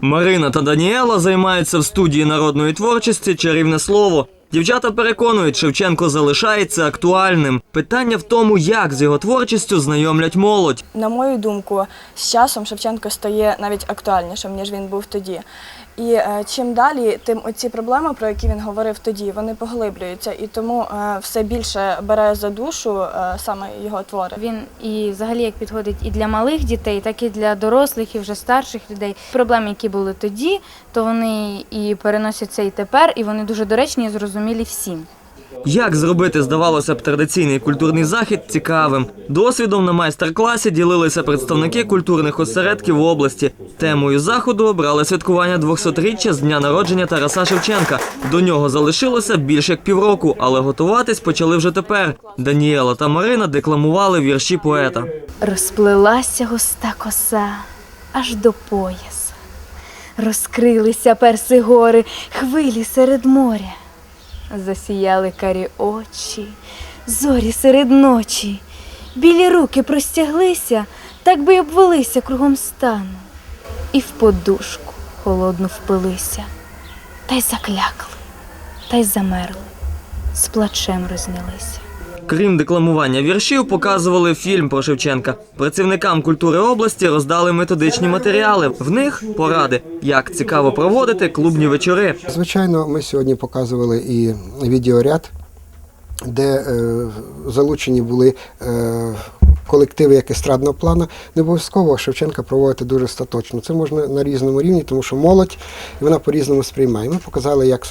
Марина та Даніела займаються в студії народної творчості чарівне слово. Дівчата переконують, Шевченко залишається актуальним. Питання в тому, як з його творчістю знайомлять молодь. На мою думку, з часом Шевченко стає навіть актуальнішим, ніж він був тоді. І е, чим далі, тим оці проблеми, про які він говорив тоді, вони поглиблюються, і тому е, все більше бере за душу е, саме його твори. Він і взагалі як підходить і для малих дітей, так і для дорослих, і вже старших людей. Проблеми, які були тоді, то вони і переносяться і тепер, і вони дуже доречні і зрозумілі всім. Як зробити, здавалося б, традиційний культурний захід цікавим? Досвідом на майстер-класі ділилися представники культурних осередків області. Темою заходу обрали святкування 200-річчя з дня народження Тараса Шевченка. До нього залишилося більш як півроку, але готуватись почали вже тепер. Даніела та Марина декламували вірші поета. Розплилася густа коса аж до пояса. Розкрилися перси гори, хвилі серед моря. Засіяли карі очі, зорі серед ночі. Білі руки простяглися, так би й обвелися кругом стану. І в подушку холодну впилися, та й заклякли, та й замерли, з плачем рознялися. Крім декламування віршів, показували фільм про Шевченка. Працівникам культури області роздали методичні матеріали. В них поради, як цікаво проводити клубні вечори. Звичайно, ми сьогодні показували і відеоряд, де е, залучені були е, колективи як естрадного плана, Не обов'язково Шевченка проводити дуже остаточно. Це можна на різному рівні, тому що молодь і вона по-різному сприймає. Ми показали, як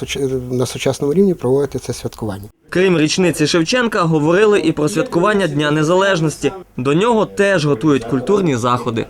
на сучасному рівні проводити це святкування. Крім річниці Шевченка, говорили і про святкування Дня Незалежності. До нього теж готують культурні заходи.